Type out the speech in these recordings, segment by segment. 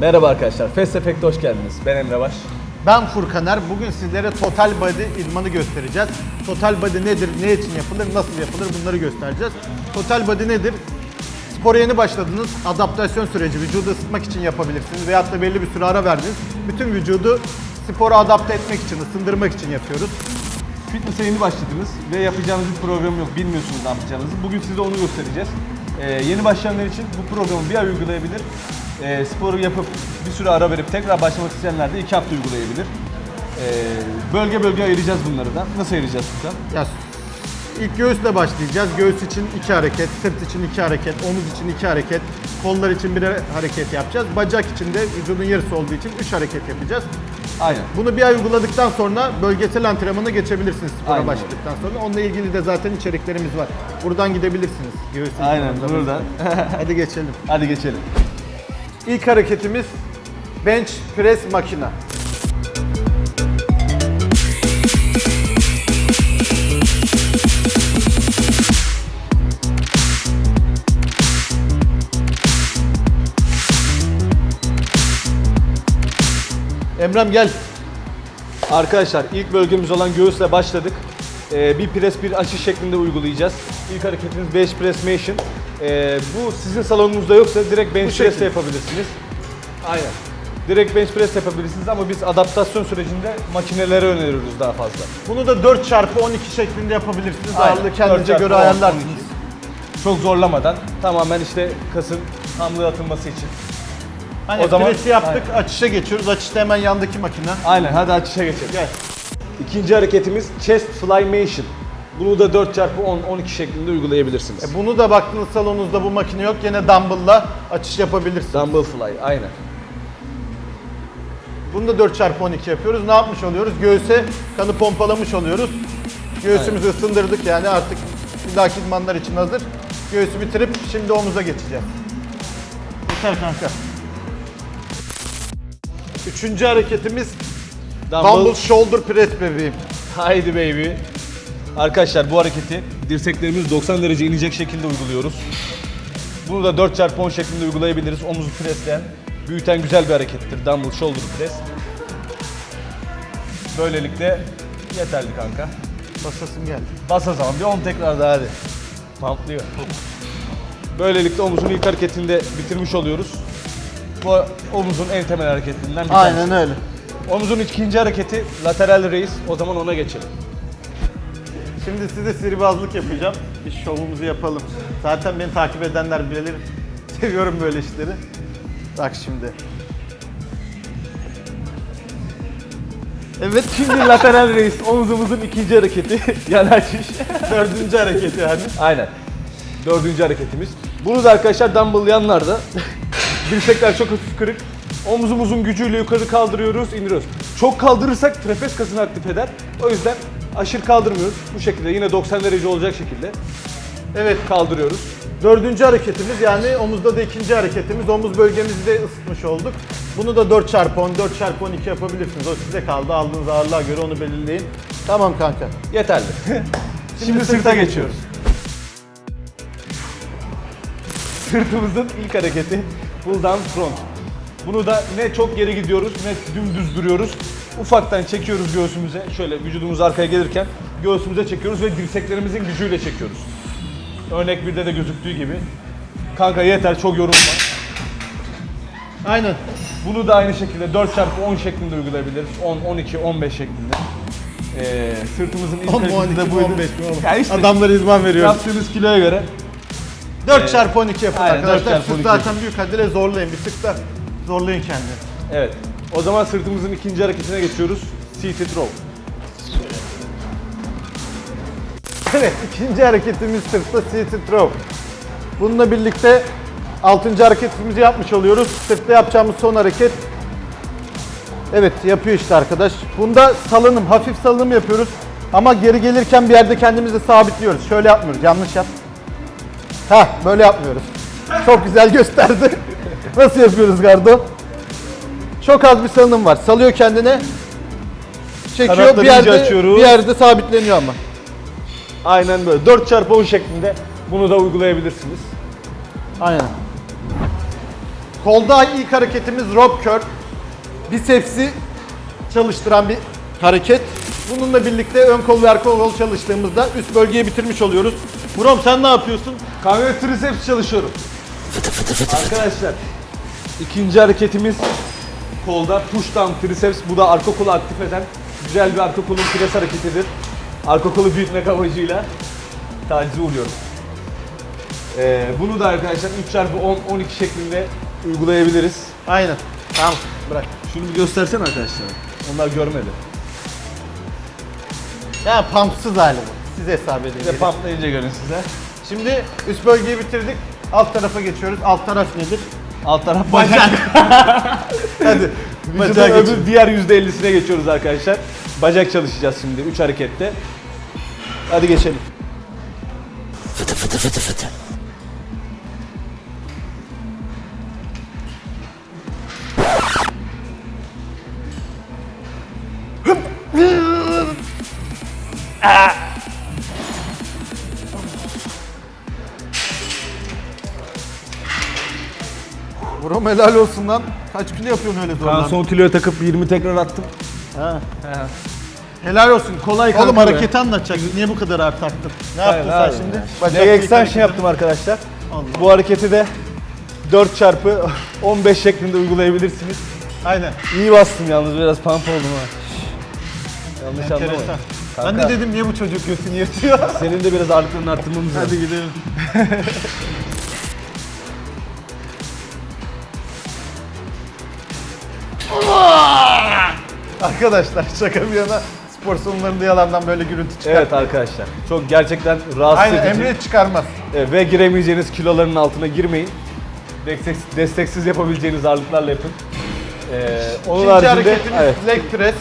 Merhaba arkadaşlar, Fast Effect'e hoş geldiniz. Ben Emre Baş. Ben Furkaner. Bugün sizlere Total Body idmanı göstereceğiz. Total Body nedir, ne için yapılır, nasıl yapılır bunları göstereceğiz. Total Body nedir? Spora yeni başladınız, adaptasyon süreci, vücudu ısıtmak için yapabilirsiniz veyahut da belli bir süre ara verdiniz. Bütün vücudu spora adapte etmek için, ısındırmak için yapıyoruz. Fitness'e yeni başladınız ve yapacağınız bir program yok, bilmiyorsunuz ne yapacağınızı. Bugün size onu göstereceğiz. Ee, yeni başlayanlar için bu programı bir ay uygulayabilir. Ee, sporu yapıp bir süre ara verip tekrar başlamak isteyenler de iki hafta uygulayabilir. Ee, bölge bölge ayıracağız bunları da. Nasıl ayıracağız Furkan? Ya ilk göğüsle başlayacağız. Göğüs için iki hareket, sırt için iki hareket, omuz için iki hareket, kollar için bir hareket yapacağız. Bacak için de vücudun yarısı olduğu için üç hareket yapacağız. Aynen. Bunu bir ay uyguladıktan sonra bölgesel antrenmana geçebilirsiniz spora Aynen. başladıktan sonra. Onunla ilgili de zaten içeriklerimiz var. Buradan gidebilirsiniz. Göğüs Aynen, buradan. Hadi geçelim. Hadi geçelim. İlk hareketimiz bench press makina. Emrem gel. Arkadaşlar ilk bölgemiz olan göğüsle başladık. Ee, bir pres bir açış şeklinde uygulayacağız. İlk hareketimiz bench press motion. Ee, bu sizin salonunuzda yoksa direkt bench press de yapabilirsiniz. Aynen. Direkt bench press yapabilirsiniz ama biz adaptasyon sürecinde makineleri öneriyoruz daha fazla. Bunu da 4 çarpı 12 şeklinde yapabilirsiniz. Aynen. Ağırlığı kendinize 4 çarpı göre 10, ayarlarsınız. 12. Çok zorlamadan tamamen işte kasın hamlığı atılması için. Hani O zaman- presi yaptık, açışa geçiyoruz. Açışta hemen yandaki makine. Aynen hadi açışa geçelim. Gel. İkinci hareketimiz chest fly motion. Bunu da 4 çarpı 10 12 şeklinde uygulayabilirsiniz. E bunu da baktığınız salonunuzda bu makine yok. Gene dumbbell'la açış yapabilirsiniz. Dumbbell fly aynen. Bunu da 4 çarpı 12 yapıyoruz. Ne yapmış oluyoruz? Göğüse kanı pompalamış oluyoruz. Göğsümüzü ısındırdık yani artık bir dahaki idmanlar için hazır. Göğsü bitirip şimdi omuza geçeceğiz. Yeter kanka. Üçüncü hareketimiz Dumbbell Shoulder Press bebeğim. Haydi baby. Arkadaşlar bu hareketi dirseklerimiz 90 derece inecek şekilde uyguluyoruz. Bunu da 4 çarpı 10 şeklinde uygulayabiliriz. Omuzu presleyen, büyüten güzel bir harekettir. Dumbbell shoulder press. Böylelikle yeterli kanka. Basasım geldi. Bas o zaman bir 10 tekrar daha hadi. Pamplıyor. Böylelikle omuzun ilk hareketini de bitirmiş oluyoruz. Bu omuzun en temel hareketlerinden bir tanesi. Aynen öyle. Omuzun ikinci hareketi lateral raise. O zaman ona geçelim. Şimdi size sihirbazlık yapacağım. Bir şovumuzu yapalım. Zaten beni takip edenler bilir. Seviyorum böyle işleri. Bak şimdi. Evet şimdi lateral raise omuzumuzun ikinci hareketi. yani açış. Dördüncü hareketi yani. Aynen. Dördüncü hareketimiz. Bunu da arkadaşlar dumbbell yanlarda dirsekler çok hafif kırık. Omzumuzun gücüyle yukarı kaldırıyoruz, indiriyoruz. Çok kaldırırsak trapez kasını aktif eder. O yüzden aşırı kaldırmıyoruz. Bu şekilde yine 90 derece olacak şekilde Evet. kaldırıyoruz. Dördüncü hareketimiz yani omuzda da ikinci hareketimiz. Omuz bölgemizi de ısıtmış olduk. Bunu da 4 çarpı 10, 4 çarpı 12 yapabilirsiniz. O size kaldı. Aldığınız ağırlığa göre onu belirleyin. Tamam kanka. Yeterli. Şimdi, sırta geçiyoruz. Sırtımızın ilk hareketi pull down front. Bunu da ne çok geri gidiyoruz ne dümdüz duruyoruz. Ufaktan çekiyoruz göğsümüze. Şöyle vücudumuz arkaya gelirken göğsümüze çekiyoruz ve dirseklerimizin gücüyle çekiyoruz. Örnek birde de gözüktüğü gibi. Kanka yeter çok yorulma. Aynen. Bunu da aynı şekilde 4 çarpı 10 şeklinde uygulayabiliriz. 10, 12, 15 şeklinde. Ee, sırtımızın ilk 10 mu hareketi 12 de buydu. 15 mi oğlum? Ya işte Adamlara izman veriyoruz. yaptığınız kiloya göre 4 çarpı 12 yapın Aynen, arkadaşlar. çarpı 12. zaten büyük hadi de zorlayın. Bir sık da zorlayın kendini. Evet. O zaman sırtımızın ikinci hareketine geçiyoruz. Seated row. Evet, ikinci hareketimiz sırtta seated row. Bununla birlikte altıncı hareketimizi yapmış oluyoruz. Sırtta yapacağımız son hareket. Evet, yapıyor işte arkadaş. Bunda salınım, hafif salınım yapıyoruz. Ama geri gelirken bir yerde kendimizi sabitliyoruz. Şöyle yapmıyoruz, yanlış yap. Ha, böyle yapmıyoruz. Çok güzel gösterdi. Nasıl yapıyoruz Gardo? Çok az bir salınım var. Salıyor kendine. Çekiyor Kanatları bir yerde, açıyoruz. bir yerde sabitleniyor ama. Aynen böyle. 4 çarpı 10 şeklinde bunu da uygulayabilirsiniz. Aynen. Kolda ilk hareketimiz rope curl. Bisepsi çalıştıran bir hareket. Bununla birlikte ön kol ve arka kol çalıştığımızda üst bölgeyi bitirmiş oluyoruz. Buram sen ne yapıyorsun? Kanka triceps çalışıyorum. Arkadaşlar ikinci hareketimiz kolda push down triceps. Bu da arka kolu aktif eden güzel bir arka kolun pres hareketidir. Arka kolu büyütmek amacıyla tacize uğruyorum. Ee, bunu da arkadaşlar 3x10 12 şeklinde uygulayabiliriz. Aynen. Tamam bırak. Şunu bir göstersene arkadaşlar. Onlar görmedi. Ya pumpsız hali bu. Siz hesap edin. Size pumplayınca görün size. Şimdi üst bölgeyi bitirdik. Alt tarafa geçiyoruz. Alt taraf nedir? Alt taraf bacak. Hadi. Vücudun Bacağa öbür diğer %50'sine geçiyoruz arkadaşlar. Bacak çalışacağız şimdi 3 harekette. Hadi geçelim. Helal olsun lan. Kaç kilo yapıyorsun öyle Ben zorlan? son kiloya takıp 20 tekrar attım. Ha. Helal olsun. Kolay Oğlum kanka be. hareketi anlatacak. Niye bu kadar ağır taktın? Ne yaptın sen şimdi? Leg extension yaptım arkadaşlar. Allah. Bu hareketi de 4 çarpı 15 şeklinde uygulayabilirsiniz. Aynen. İyi bastım yalnız biraz pump oldum ha. Yanlış anlama. Enteresan. Ben Kanka. de dedim niye bu çocuk götünü yırtıyor? Senin de biraz ağırlıklarını arttırmamız lazım. Hadi gidelim. Arkadaşlar şaka bir yana spor salonlarında yalandan böyle gürültü çıkar. Evet arkadaşlar. Çok gerçekten rahatsız Aynen edici. Emre çıkarmaz. E, ve giremeyeceğiniz kiloların altına girmeyin. Destek, desteksiz yapabileceğiniz ağırlıklarla yapın. E, onun İkinci haricinde hareketimiz evet, leg press.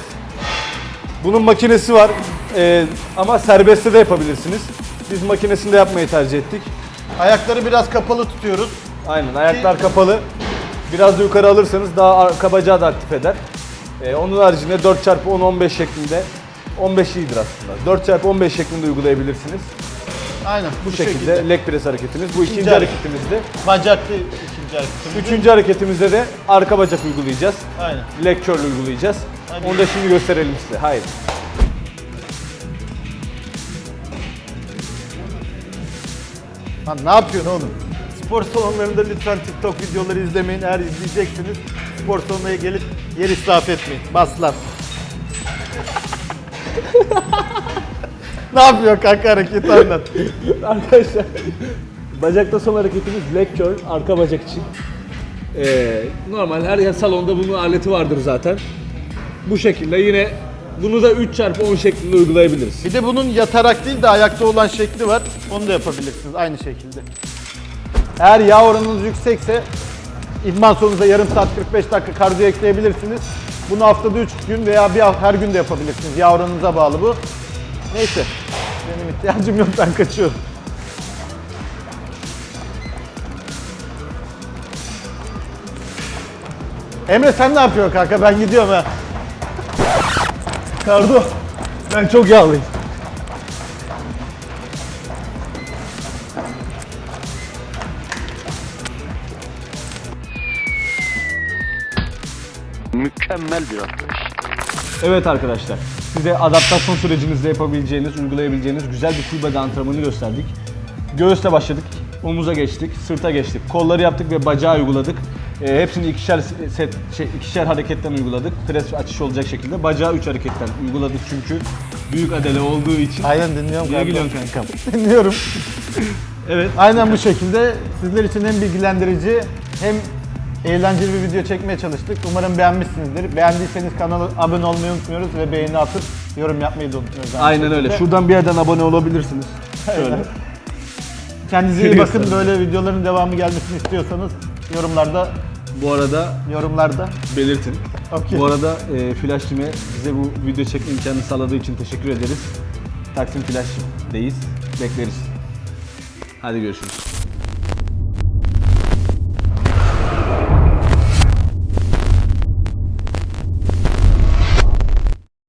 bunun makinesi var E, ama serbestte de yapabilirsiniz. Biz makinesinde yapmayı tercih ettik. Ayakları biraz kapalı tutuyoruz. Aynen ayaklar kapalı. Biraz da yukarı alırsanız daha arka bacağı da aktif eder. E, onun haricinde 4x10-15 şeklinde 15 iyidir aslında. 4x15 şeklinde uygulayabilirsiniz. Aynen Bu, şekilde, leg press hareketimiz. Bu ikinci hareket. hareketimizdi. Bacaklı ikinci hareketimiz. Üçüncü hareketimizde de arka bacak uygulayacağız. Aynen. Leg curl uygulayacağız. Hadi. Onu da şimdi gösterelim size. Hayır. Lan ne yapıyorsun oğlum? Spor salonlarında lütfen TikTok videoları izlemeyin. Eğer izleyeceksiniz spor salonuna gelip yer israf etmeyin. Bas lan. ne yapıyor kanka hareketi anlat. Arkadaşlar bacakta son hareketimiz leg curl arka bacak için. Ee, normal her yer salonda bunun aleti vardır zaten. Bu şekilde yine bunu da 3 çarpı 10 şeklinde uygulayabiliriz. Bir de bunun yatarak değil de ayakta olan şekli var. Onu da yapabilirsiniz aynı şekilde. Eğer yağ oranınız yüksekse idman sonunuza yarım saat 45 dakika kardiyo ekleyebilirsiniz. Bunu haftada 3 gün veya bir her gün de yapabilirsiniz. Yağ oranınıza bağlı bu. Neyse. Benim ihtiyacım yok ben kaçıyorum. Emre sen ne yapıyorsun kanka? Ben gidiyorum ha. Kardo ben çok yağlıyım. Mükemmel bir atlayış. Evet arkadaşlar, size adaptasyon sürecinizde yapabileceğiniz, uygulayabileceğiniz güzel bir full body antrenmanı gösterdik. Göğüsle başladık, omuza geçtik, sırta geçtik, kolları yaptık ve bacağı uyguladık. Ee, hepsini ikişer set, şey, ikişer hareketten uyguladık. Pres açış olacak şekilde. Bacağı üç hareketten uyguladık çünkü büyük adele olduğu için. Aynen dinliyorum Niye kanka. gülüyorsun kankam? Dinliyorum. Evet. Aynen bu şekilde sizler için hem bilgilendirici hem eğlenceli bir video çekmeye çalıştık. Umarım beğenmişsinizdir. Beğendiyseniz kanala abone olmayı unutmuyoruz ve beğeni atıp yorum yapmayı da unutmuyoruz. aynı Aynen öyle. Şuradan bir yerden abone olabilirsiniz. Şöyle. Kendinize iyi bakın. Böyle videoların devamı gelmesini istiyorsanız yorumlarda Bu arada yorumlarda belirtin. Okey. Bu arada e, Flash Team'e bize bu video çekme imkanını sağladığı için teşekkür ederiz. Taksim Flash Team'deyiz. Bekleriz. Hadi görüşürüz.